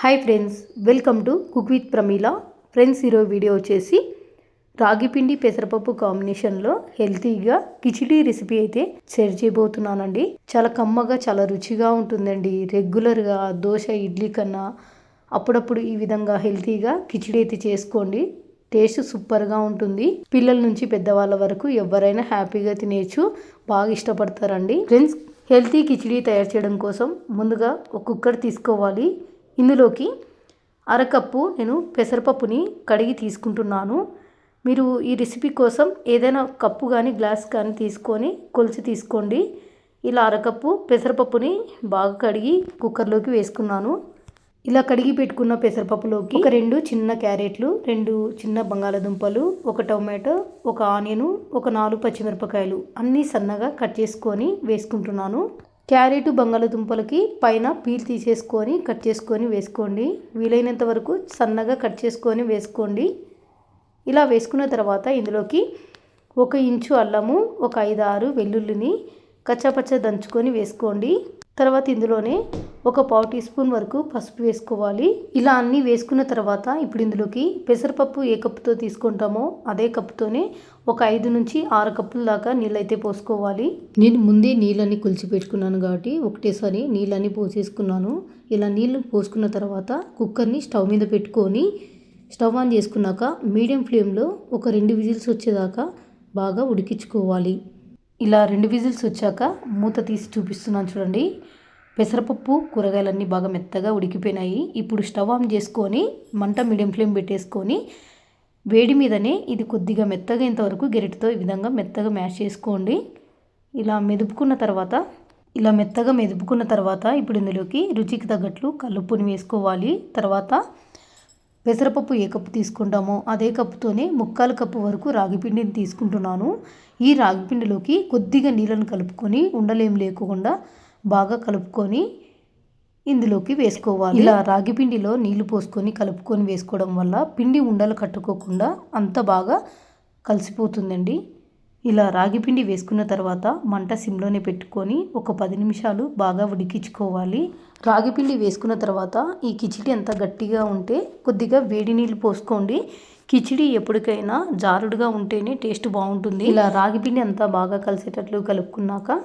Hi friends welcome to cook with Pramila friends ఈరోజు video వచ్చేసి రాగి పిండి పెసరపప్పు కాంబినేషన్లో హెల్తీగా కిచిడీ రెసిపీ అయితే షేర్ చేయబోతున్నానండి. చాలా కమ్మగా చాలా రుచిగా ఉంటుందండి. రెగ్యులర్గా దోశ ఇడ్లీ కన్నా అప్పుడప్పుడు ఈ విధంగా హెల్తీగా కిచిడీ అయితే చేసుకోండి. టేస్ట్ సూపర్గా ఉంటుంది. పిల్లల నుంచి పెద్దవాళ్ళ వరకు ఎవరైనా హ్యాపీగా తినేచ్చు. బాగా ఇష్టపడతారండి. ఫ్రెండ్స్ హెల్తీ కిచిడీ తయారు చేయడం కోసం ముందుగా ఒక కుక్కర్ తీసుకోవాలి. ఇందులోకి అరకప్పు నేను పెసరపప్పుని కడిగి తీసుకుంటున్నాను. మీరు ఈ రెసిపీ కోసం ఏదైనా కప్పు కానీ గ్లాస్ కానీ తీసుకొని కొలిచి తీసుకోండి. ఇలా అరకప్పు పెసరపప్పుని బాగా కడిగి కుక్కర్లోకి వేసుకున్నాను. ఇలా కడిగి పెట్టుకున్న పెసరపప్పులోకి ఒక రెండు చిన్న క్యారెట్లు రెండు చిన్న బంగాళదుంపలు ఒక టొమాటో ఒక ఆనియను ఒక నాలుగు పచ్చిమిరపకాయలు అన్నీ సన్నగా కట్ చేసుకొని వేసుకుంటున్నాను. క్యారెట్ బంగాళదుంపలకి పైన పీల్ తీసేసుకొని కట్ చేసుకొని వేసుకోండి. వీలైనంత వరకు సన్నగా కట్ చేసుకొని వేసుకోండి. ఇలా వేసుకున్న తర్వాత ఇందులోకి ఒక ఇంచు అల్లము ఒక ఐదు ఆరు వెల్లుల్లిని కచ్చాపచ్చ దంచుకొని వేసుకోండి. తర్వాత ఇందులోనే ఒక పావు టీ స్పూన్ వరకు పసుపు వేసుకోవాలి. ఇలా అన్నీ వేసుకున్న తర్వాత ఇప్పుడు ఇందులోకి పెసరపప్పు ఏ కప్పుతో తీసుకుంటామో అదే కప్పుతోనే ఒక ఐదు నుంచి ఆరు కప్పుల దాకా నీళ్ళైతే పోసుకోవాలి. నేను ముందే నీళ్ళని కొలిచి పెట్టుకున్నాను కాబట్టి ఒకటేసారి నీళ్ళని పోసేసుకున్నాను. ఇలా నీళ్ళు పోసుకున్న తర్వాత కుక్కర్ని స్టవ్ మీద పెట్టుకొని స్టవ్ ఆన్ చేసుకున్నాక మీడియం ఫ్లేమ్లో ఒక రెండు విజిల్స్ వచ్చేదాకా బాగా ఉడికించుకోవాలి. ఇలా రెండు విజిల్స్ వచ్చాక మూత తీసి చూపిస్తున్నాను చూడండి. పెసరపప్పు కూరగాయలన్నీ బాగా మెత్తగా ఉడికిపోయినాయి. ఇప్పుడు స్టవ్ ఆన్ చేసుకొని మంట మీడియం ఫ్లేమ్ పెట్టేసుకొని వేడి మీదనే ఇది కొద్దిగా మెత్తగా ఇంతవరకు గెరిటితో ఈ విధంగా మెత్తగా మ్యాష్ చేసుకోండి. ఇలా మెదుపుకున్న తర్వాత ఇలా మెత్తగా మెదుపుకున్న తర్వాత ఇప్పుడు ఇందులోకి రుచికి తగ్గట్లు కల్లుప్పుని వేసుకోవాలి. తర్వాత పెసరపప్పు ఏ కప్పు తీసుకుంటామో అదే కప్పుతోనే ముక్కాలు కప్పు వరకు రాగిపిండిని తీసుకుంటున్నాను. ఈ రాగిపిండిలోకి కొద్దిగా నీళ్ళను కలుపుకొని ఉండలేం లేకుండా బాగా కలుపుకొని ఇందులోకి వేసుకోవాలి. ఇలా రాగి పిండిలో నీళ్ళు పోసుకొని కలుపుకొని వేసుకోవడం వల్ల పిండి ఉండలు కట్టుకోకుండా అంత బాగా కలిసిపోతుందండి. ఇలా రాగి పిండి వేసుకున్న తర్వాత మంట సిమ్లోనే పెట్టుకొని ఒక పది నిమిషాలు బాగా ఉడికించుకోవాలి. రాగి పిండి వేసుకున్న తర్వాత ఈ కిచిడి అంత గట్టిగా ఉంటే కొద్దిగా వేడి నీళ్ళు పోసుకోండి. కిచిడి ఎప్పటికైనా జారుడుగా ఉంటేనే టేస్ట్ బాగుంటుంది. ఇలా రాగి పిండి అంతా బాగా కలిసేటట్లు కలుపుకున్నాక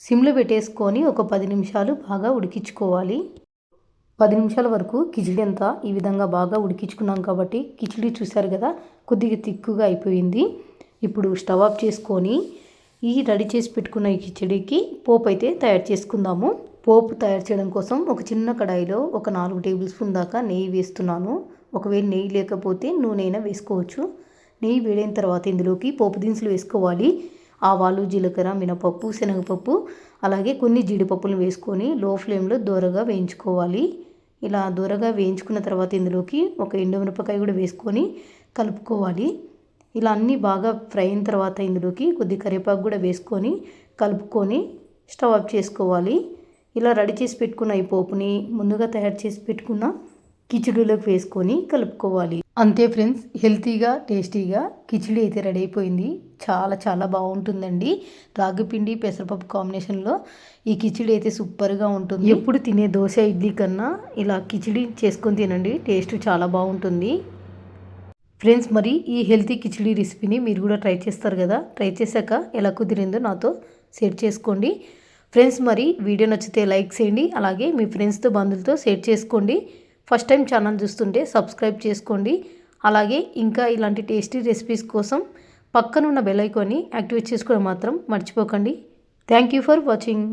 సిమ్లో పెట్టేసుకొని ఒక పది నిమిషాలు బాగా ఉడికించుకోవాలి. పది నిమిషాల వరకు కిచిడి అంతా ఈ విధంగా బాగా ఉడికించుకున్నాం కాబట్టి కిచిడి చూశారు కదా కొద్దిగా తిక్కుగా అయిపోయింది. ఇప్పుడు స్టవ్ ఆఫ్ చేసుకొని ఈ రెడీ చేసి పెట్టుకున్న ఈ కిచిడికి పోపు అయితే తయారు చేసుకుందాము. పోపు తయారు చేయడం కోసం ఒక చిన్న కడాయిలో ఒక నాలుగు టేబుల్ స్పూన్ దాకా నెయ్యి వేస్తున్నాను. ఒకవేళ నెయ్యి లేకపోతే నూనె వేసుకోవచ్చు. నెయ్యి వేడైన తర్వాత ఇందులోకి పోపు దినుసులు వేసుకోవాలి. ఆవాలు జీలకర్ర మినపప్పు శనగపప్పు అలాగే కొన్ని జీడిపప్పులు వేసుకొని లో ఫ్లేమ్లో దూరగా వేయించుకోవాలి. ఇలా దూరగా వేయించుకున్న తర్వాత ఇందులోకి ఒక ఎండుమిరపకాయ కూడా వేసుకొని కలుపుకోవాలి. ఇలా అన్నీ బాగా ఫ్రై అయిన తర్వాత ఇందులోకి కొద్ది కరివేపాకు కూడా వేసుకొని కలుపుకొని స్టవ్ ఆఫ్ చేసుకోవాలి. ఇలా రెడీ చేసి పెట్టుకున్న ఈ పోపుని ముందుగా తయారు చేసి పెట్టుకున్న కిచిడీలోకి వేసుకొని కలుపుకోవాలి. అంతే ఫ్రెండ్స్ హెల్తీగా టేస్టీగా కిచిడి అయితే రెడీ అయిపోయింది. చాలా చాలా బాగుంటుందండి. రాగిపిండి పెసరపప్పు కాంబినేషన్లో ఈ కిచిడి అయితే సూపర్గా ఉంటుంది. ఎప్పుడు తినే దోశ ఇడ్లీ కన్నా ఇలా కిచిడి చేసుకొని తినండి. టేస్ట్ చాలా బాగుంటుంది. ఫ్రెండ్స్ మరి ఈ హెల్తీ కిచిడి రెసిపీని మీరు కూడా ట్రై చేస్తారు కదా? ట్రై చేశాక ఎలా కుదిరిందో నాతో షేర్ చేసుకోండి. ఫ్రెండ్స్ మరి వీడియో నచ్చితే లైక్ చేయండి అలాగే మీ ఫ్రెండ్స్తో బంధువులతో షేర్ చేసుకోండి. ఫస్ట్ టైం ఛానల్ చూస్తుంటే సబ్స్క్రైబ్ చేసుకోండి. అలాగే ఇంకా ఇలాంటి టేస్టీ రెసిపీస్ కోసం పక్కనున్న బెల్ ఐకాన్ని యాక్టివేట్ చేసుకోవడం మాత్రం మర్చిపోకండి. Thank you for watching.